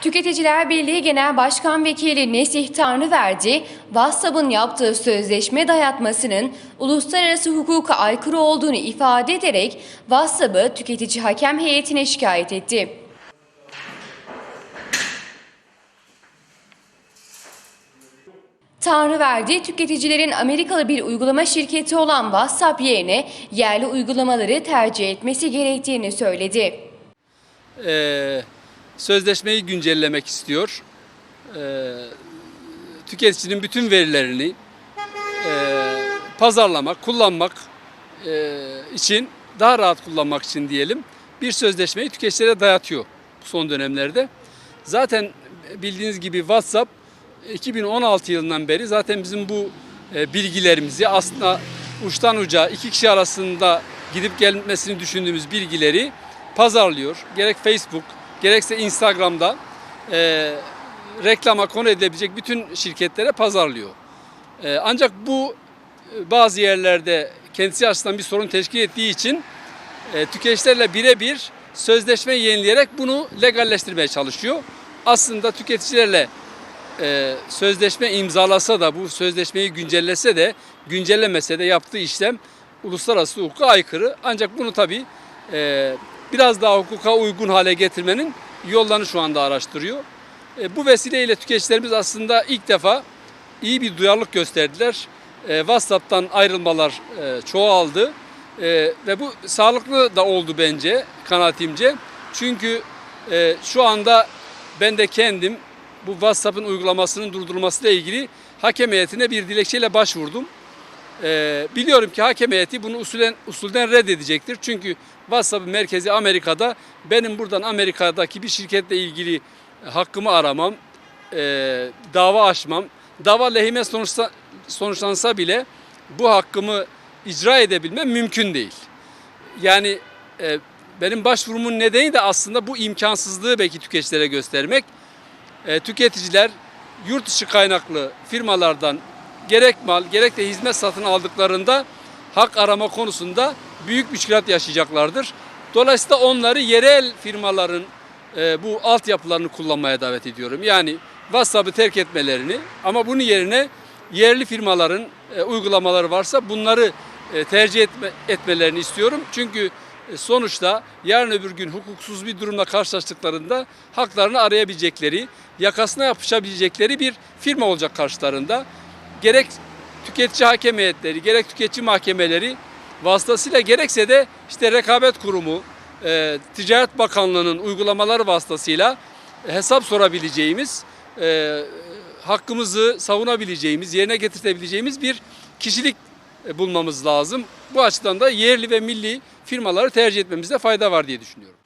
Tüketiciler Birliği Genel Başkan Vekili Nesih Tanrıverdi, WhatsApp'ın yaptığı sözleşme dayatmasının uluslararası hukuka aykırı olduğunu ifade ederek WhatsApp'ı tüketici hakem heyetine şikayet etti. Tanrıverdi, tüketicilerin Amerikalı bir uygulama şirketi olan WhatsApp yerine yerli uygulamaları tercih etmesi gerektiğini söyledi. Ee, sözleşmeyi güncellemek istiyor. Ee, tüketicinin bütün verilerini e, pazarlamak, kullanmak e, için daha rahat kullanmak için diyelim bir sözleşmeyi tüketicilere dayatıyor son dönemlerde. Zaten bildiğiniz gibi WhatsApp 2016 yılından beri zaten bizim bu e, bilgilerimizi aslında uçtan uca iki kişi arasında gidip gelmesini düşündüğümüz bilgileri pazarlıyor. Gerek Facebook gerekse Instagram'da e, reklama konu edilebilecek bütün şirketlere pazarlıyor. E, ancak bu e, bazı yerlerde kendisi açısından bir sorun teşkil ettiği için e, tüketicilerle birebir sözleşme yenileyerek bunu legalleştirmeye çalışıyor. Aslında tüketicilerle e, sözleşme imzalasa da bu sözleşmeyi güncellese de güncellemese de yaptığı işlem uluslararası hukuka aykırı. Ancak bunu tabii e, biraz daha hukuka uygun hale getirmenin yollarını şu anda araştırıyor. E, bu vesileyle tüketicilerimiz aslında ilk defa iyi bir duyarlılık gösterdiler. E, WhatsApp'tan ayrılmalar e, çoğaldı E, ve bu sağlıklı da oldu bence kanaatimce. Çünkü e, şu anda ben de kendim bu WhatsApp'ın uygulamasının durdurulmasıyla ilgili hakem heyetine bir dilekçeyle başvurdum. Ee, biliyorum ki hakem heyeti bunu usulen, usulden reddedecektir. Çünkü WhatsApp'ın merkezi Amerika'da. Benim buradan Amerika'daki bir şirketle ilgili hakkımı aramam, e, dava açmam, dava lehime sonuçta, sonuçlansa bile bu hakkımı icra edebilmem mümkün değil. Yani e, benim başvurumun nedeni de aslında bu imkansızlığı belki tüketicilere göstermek. E, tüketiciler yurt dışı kaynaklı firmalardan gerek mal gerek de hizmet satın aldıklarında hak arama konusunda büyük müşkilat yaşayacaklardır. Dolayısıyla onları yerel firmaların e, bu altyapılarını kullanmaya davet ediyorum. Yani WhatsApp'ı terk etmelerini ama bunun yerine yerli firmaların e, uygulamaları varsa bunları e, tercih etme, etmelerini istiyorum. Çünkü e, sonuçta yarın öbür gün hukuksuz bir durumla karşılaştıklarında haklarını arayabilecekleri, yakasına yapışabilecekleri bir firma olacak karşılarında. Gerek tüketici hakem heyetleri, gerek tüketici mahkemeleri vasıtasıyla gerekse de işte rekabet kurumu, e, Ticaret Bakanlığı'nın uygulamaları vasıtasıyla hesap sorabileceğimiz, e, hakkımızı savunabileceğimiz, yerine getirtebileceğimiz bir kişilik e, bulmamız lazım. Bu açıdan da yerli ve milli firmaları tercih etmemizde fayda var diye düşünüyorum.